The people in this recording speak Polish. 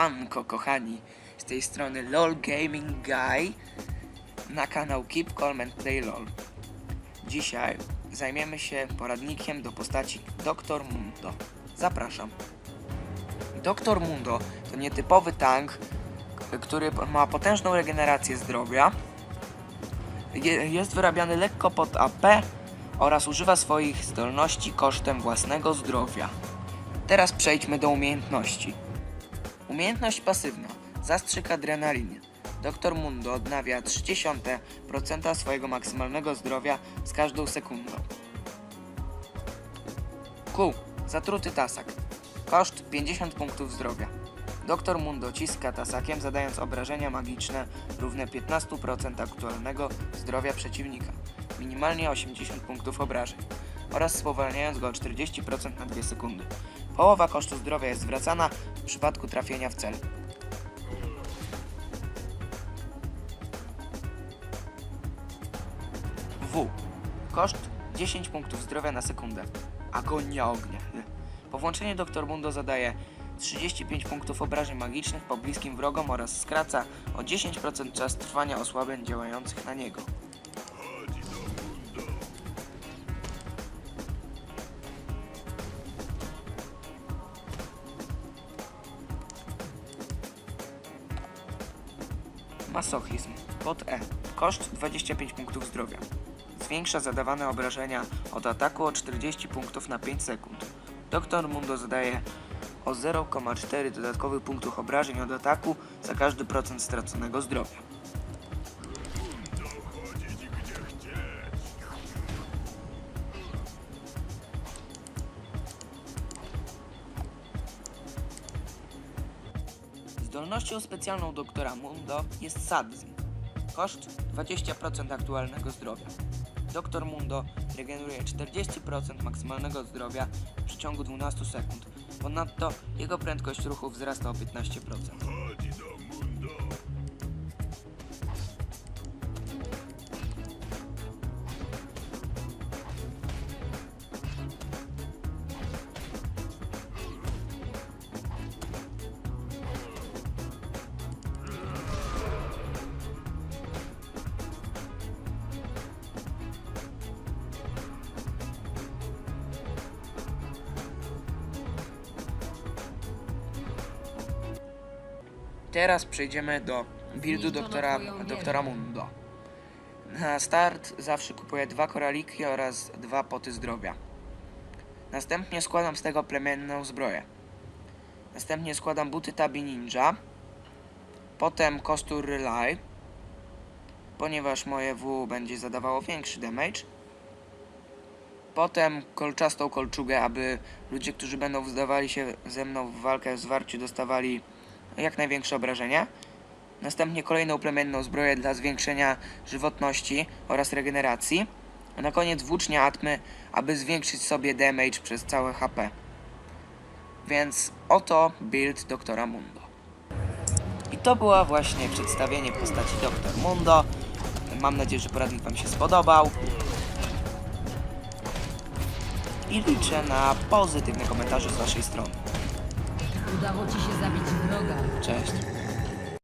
Siemanko kochani, z tej strony LOL Gaming Guy na kanał Keep Calm and Play LOL. Dzisiaj zajmiemy się poradnikiem do postaci Dr. Mundo. Zapraszam. Dr. Mundo to nietypowy tank, który ma potężną regenerację zdrowia. Je- Jest wyrabiany lekko pod AP oraz używa swoich zdolności kosztem własnego zdrowia. Teraz przejdźmy do umiejętności. Umiejętność pasywna. Zastrzyk adrenaliny. Doktor Mundo odnawia 0,3% swojego maksymalnego zdrowia z każdą sekundą. Q. Zatruty tasak. Koszt 50 punktów zdrowia. Doktor Mundo ciska tasakiem, zadając obrażenia magiczne równe 15% aktualnego zdrowia przeciwnika. Minimalnie 80 punktów obrażeń. Oraz spowalniając go o 40% na 2 sekundy. Połowa kosztu zdrowia jest zwracana w przypadku trafienia w cel. W. Koszt 10 punktów zdrowia na sekundę. Agonia ognia. Po włączeniu Dr. Mundo zadaje 35 punktów obrażeń magicznych pobliskim wrogom oraz skraca o 10% czas trwania osłabień działających na niego. Masochizm. Pod E. Koszt 25 punktów zdrowia. Zwiększa zadawane obrażenia od ataku o 40 punktów na 5 sekund. Doktor Mundo zadaje o 0,4 dodatkowych punktów obrażeń od ataku za każdy procent straconego zdrowia. Zdolnością specjalną doktora Mundo jest sadyzm. Koszt 20% aktualnego zdrowia. Doktor Mundo regeneruje 40% maksymalnego zdrowia w przeciągu 12 sekund. Ponadto jego prędkość ruchu wzrasta o 15%. Teraz przejdziemy do buildu doktora, doktora Mundo. Na start zawsze kupuję dwa koraliki oraz dwa poty zdrowia. Następnie składam z tego plemienną zbroję. Następnie składam buty tabi ninja. Potem kostur relay. Ponieważ moje W będzie zadawało większy damage. Potem kolczastą kolczugę, aby ludzie, którzy będą wzdawali się ze mną w walkę w zwarciu dostawali jak największe obrażenia. Następnie kolejną plemienną zbroję dla zwiększenia żywotności oraz regeneracji. A na koniec włócznia Atmy, aby zwiększyć sobie damage przez całe HP. Więc oto build doktora Mundo. I to było właśnie przedstawienie postaci Doktor Mundo. Mam nadzieję, że poradnik Wam się spodobał. I liczę na pozytywne komentarze z Waszej strony. Udało ci się zabić wroga. Cześć.